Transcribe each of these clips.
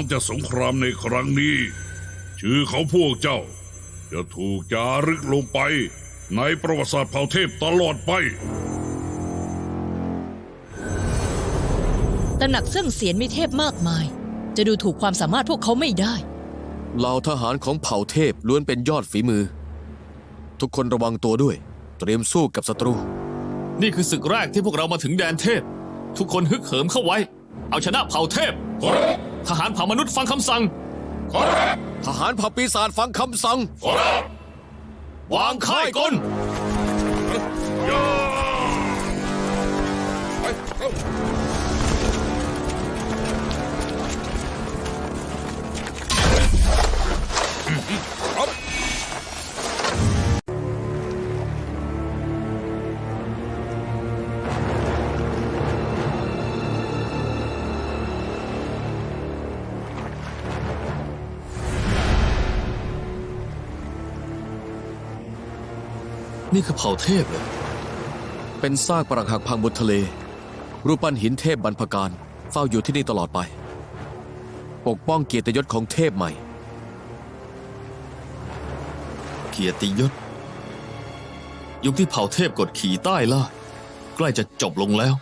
หลังจากสงครามในครั้งนี้ ชื่อของพวกเจ้า จะถูกจารึกลงไป ในประวัติศาสตร์เผ่าเทพตลอดไปตระหนักเสื่องเสียนมีเทพมากมาย จะดูถูกความสามารถพวกเขาไม่ได้เหล่าทหารของเผ่าเทพล้วนเป็นยอดฝีมือ ทุกคนระวังตัวด้วย เตรียมสู้กับศัตรู นี่คือศึกแรกที่พวกเรามาถึงแดนเทพ ทุกคนฮึกเหิมเข้าไว้ เอาชนะเผ่าเทพ ทหารเผ่ามนุษย์ฟังคำสั่งทหารเผ่าปีศาจฟังคำสั่งวางค่ายกล นี่คือเผ่าเทพเลย เป็นซากปรักหักพังบนทะเล รูปปั้นหินเทพบรรพการ เฝ้าอยู่ที่นี่ตลอดไป ปกป้องเกียรติยศของเทพใหม่ เกียรติยศ ยุคที่เผ่าเทพกดขี่ใต้ล่าใกล้จะจบลงแล้ว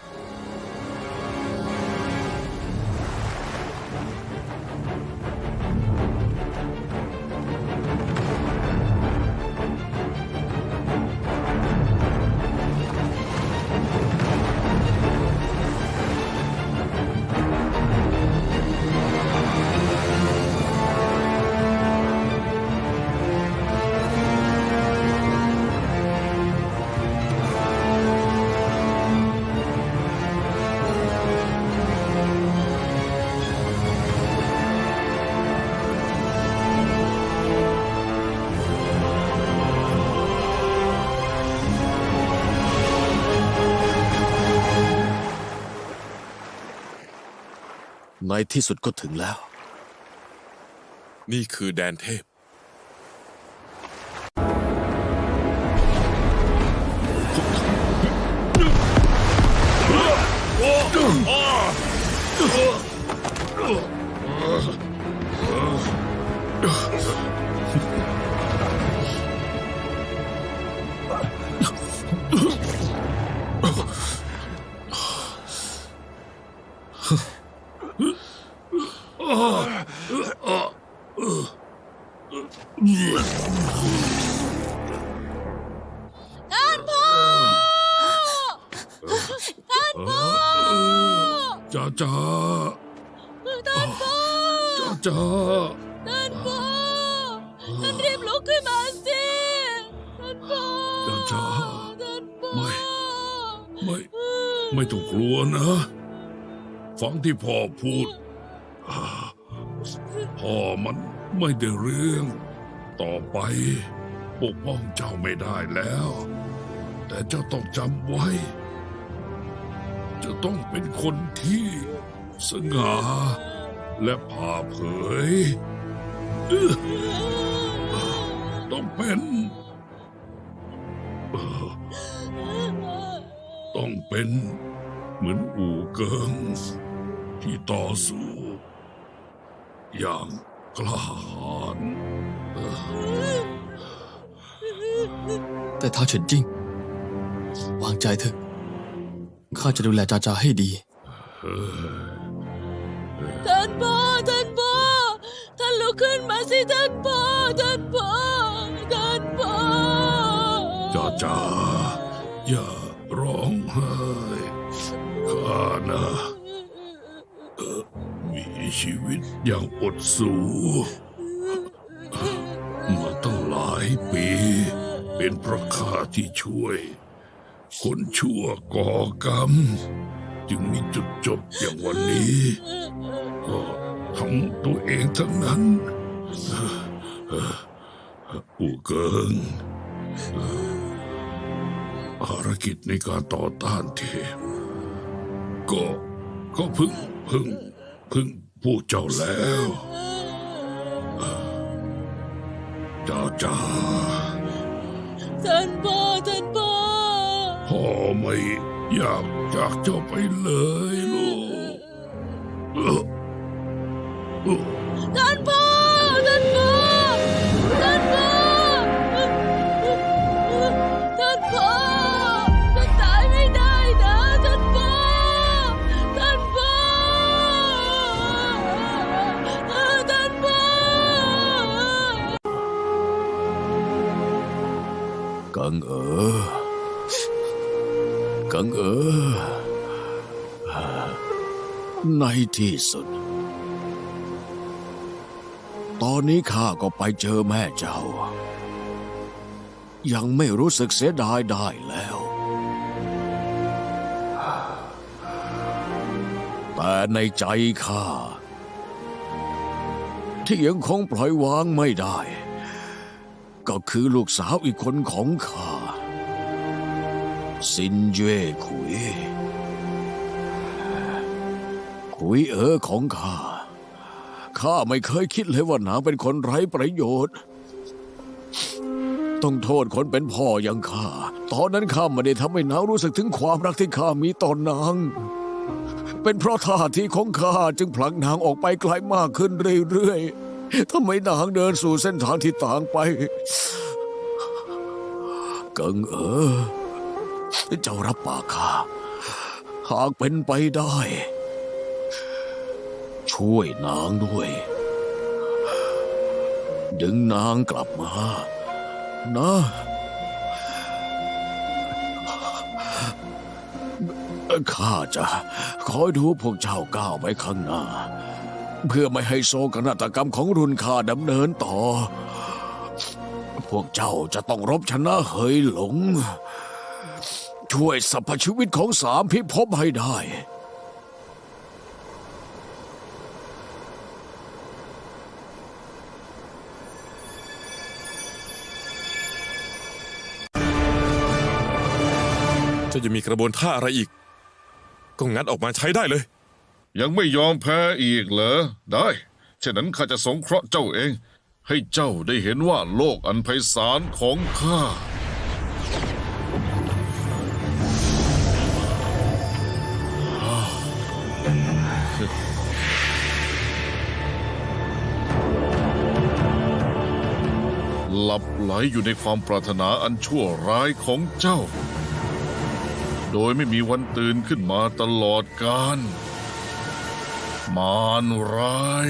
ในที่สุดก็ถึงแล้ว นี่คือแดนเทพจ้ จ้าท่านพ่อจ้าจ้าท่านพ่อท่านรีบลุกขึ้นมาสิท่านพ่อจ้าจ้าท่านพ่อไม่ ไม่ ไม่ต้องกลัวนะ ฟังที่พ่อพูดอ่าพ่อมันไม่ได้เรื่อง ต่อไปปกป้องเจ้าไม่ได้แล้ว แต่เจ้าต้องจำไว้ จะต้องเป็นคนที่สง่าและผ่าเผย ต้องเป็น ต้องเป็นเหมือนอู่เกิงที่ต่อสู้ อย่างกล้าหาญแต่ท้าเฉินจิ้งวางใจเถอะ ข้าจะดูแลจาจาให้ดีท่านพ่อท่านพ่อท่านลุกขึ้นมาสิท่านพ่อท่านพ่อท่านพ่อจ้าจ้าอย่าร้องไห้ข้านะเอ่อมีชีวิตอย่างอดสูมาตั้งหลายปี เป็นเพราะข้าที่ช่วย คนชั่วก่อกรรม จึงมีจุดจบอย่างวันนี้ก็ทั้งตัวเองทั้งนั้นอูเกิงภารกิจในการต่อต้านเทพก็ก็พึ่งพึ่งพึ่งผู้เจ้าแล้วจ้าจ้าท่านพ่อท่านพ่อ พ่อไม่อยากจากเจ้าไปเลยลูก ในที่สุด ตอนนี้ข้าก็ไปเจอแม่เจ้า ยังไม่รู้สึกเสียดายได้แล้ว แต่ในใจข้าที่ยังคงปล่อยวางไม่ได้ ก็คือลูกสาวอีกคนของข้าซินเย่ขุย ขุยเอ๋อของข้า ข้าไม่เคยคิดเลยว่านางเป็นคนไร้ประโยชน์ ต้องโทษคนเป็นพ่ออย่างข้า ตอนนั้นข้าไม่ได้ทำให้นางรู้สึกถึงความรักที่ข้ามีต่อนนาง เป็นเพราะท่าทีของข้าจึงผลักนางออกไปไกลมากขึ้นเรื่อยๆทำไมนางเดินสู่เส้นทางที่ต่างไปกังเออเจ้ารับปากข้าหากเป็นไปได้ ช่วยนางด้วย ดึงนางกลับมา นะ ข้าจะคอยดูพวกเจ้าก้าวไปข้างหน้า เพื่อไม่ให้โศกนาฏกรรมของรุนข้าดำเนินต่อ พวกเจ้าจะต้องรบชนะเหยหลง ช่วยสรรพชีวิตของสามพิภพให้ได้ จ้าจะมีกระบวนท่าอะไรอีก ก็งัดออกมาใช้ได้เลย ยังไม่ยอมแพ้อีกเหรอ ได้ฉะนั้นข้าจะสงเคราะห์เจ้าเอง ให้เจ้าได้เห็นว่าโลกอันไพศาลของข้า หลับไหลอยู่ในความปรารถนาอันชั่วร้ายของเจ้า โดยไม่มีวันตื่นขึ้นมาตลอดกาลมารร้าย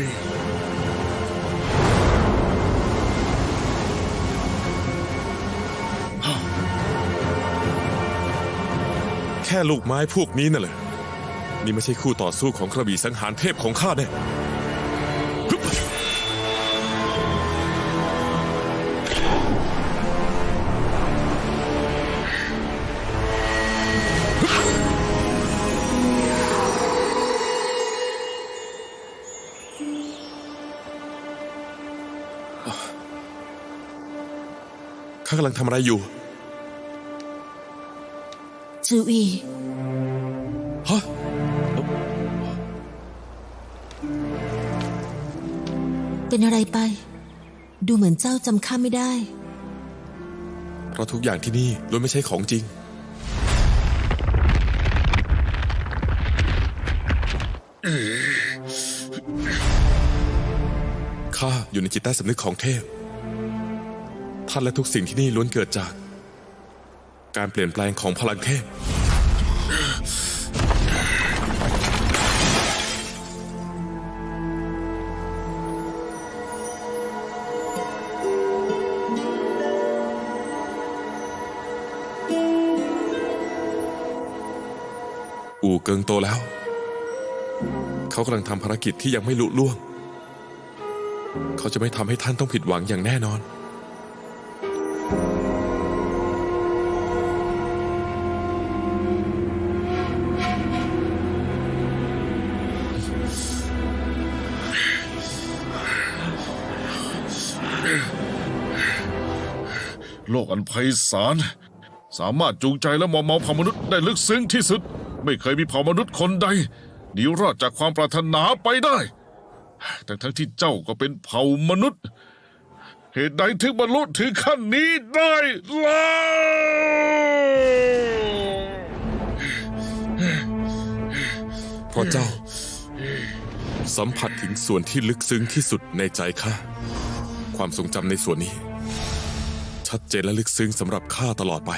แค่ลูกไม้พวกนี้นั่นแหละนี่ไม่ใช่คู่ต่อสู้ของกระบี่สังหารเทพของข้าแน่ ข้ากำลังทำอะไรอยู่จืออีฮะเป็นอะไรไป ดูเหมือนเจ้าจำข้าไม่ได้ เพราะทุกอย่างที่นี่ล้วนไม่ใช่ของจริง ข้าอยู่ในจิตใต้สำนึกของเทพ ท่านและทุกสิ่งที่นี่ล้วนเกิดจาก การเปลี่ยนแปลงของพลังเทพ อู่เกิงโตแล้ว เขากำลังทำภารกิจที่ยังไม่ลุล่วง เขาจะไม่ทำให้ท่านต้องผิดหวังอย่างแน่นอน โลกอันไพศาลสามารถจูงใจและมอมเมาเผ่ามนุษย์ได้ลึกซึ้งที่สุด ไม่เคยมีเผ่ามนุษย์คนใดหนีรอดจากความปรารถนาไปได้แต่ทั้งที่เจ้าก็เป็นเผ่ามนุษย์ เหตุใดถึงบรรลุถึงขั้นนี้ได้ล่ะพระเจ้า สัมผัสถึงส่วนที่ลึกซึ้งที่สุดในใจข้าความทรงจำในส่วนนี้ ชัดเจนและลึกซึ้งสำหรับข้าตลอดไป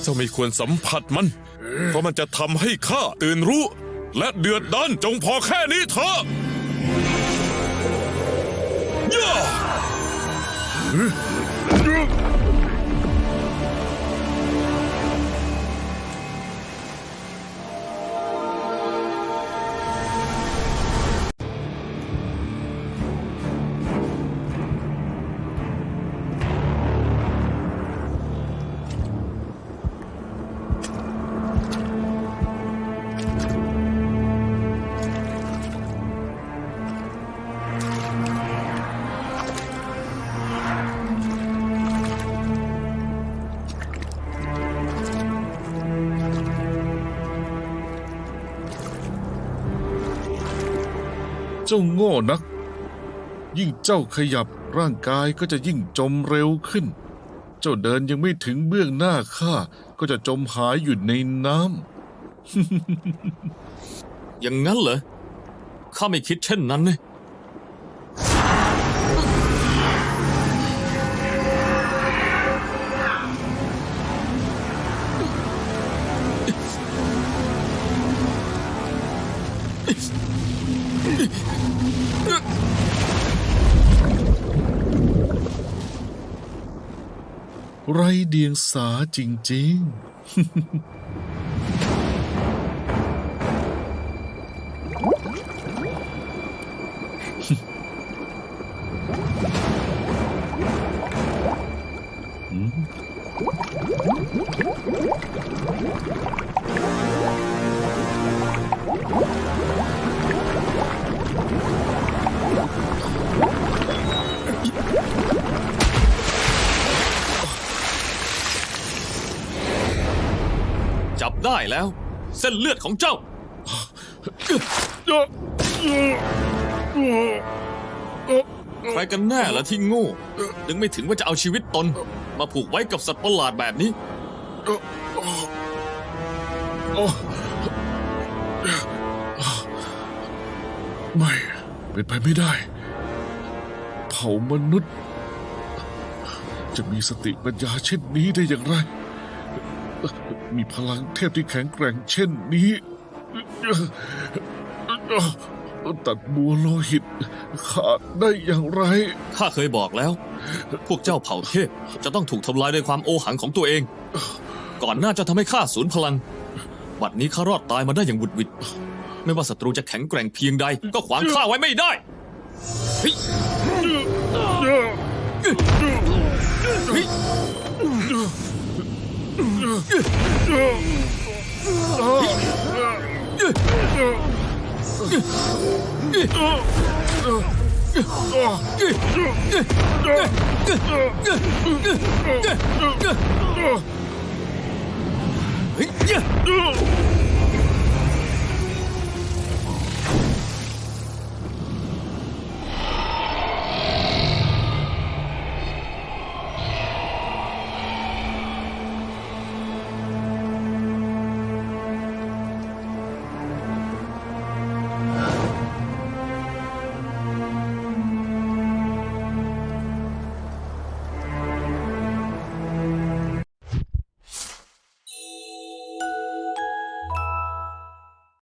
เจ้าไม่ควรสัมผัสมัน เพราะมันจะทำให้ข้าตื่นรู้ และเดือดดันจงพอแค่นี้เถอะย่า จ้าโง่นัก ยิ่งเจ้าขยับร่างกายก็จะยิ่งจมเร็วขึ้น เจ้าเดินยังไม่ถึงเบื้องหน้าข้าก็จะจมหายอยู่ในน้ำ อย่างนั้นเหรอ ข้าไม่คิดเช่นนั้นเลย ไรเดียงสาจริง ๆ แล้ว เส้นเลือดของเจ้า ใครกันแน่ละที่โง่นึกไม่ถึงว่าจะเอาชีวิตตน มาผูกไว้กับสัตว์ประหลาดแบบนี้ ไม่ เป็นไปไม่ได้ เผ่ามนุษย์ จะมีสติปัญญาเช่นนี้ได้อย่างไร มีพลังเทพที่แข็งแกร่งเช่นนี้ ตัดบัวโลหิต ขาดได้อย่างไร ข้าเคยบอกแล้ว พวกเจ้าเผ่าเทพจะต้องถูกทำลายด้วยความโอหังของตัวเอง ก่อนหน้าจะทำให้ข้าสูญพลัง บัดนี้ข้ารอดตายมาได้อย่างบุดหวิดไม่ว่าศัตรูจะแข็งแกร่งเพียงใด ก็ขวางข้าไว้ไม่ได้ เฮ้ย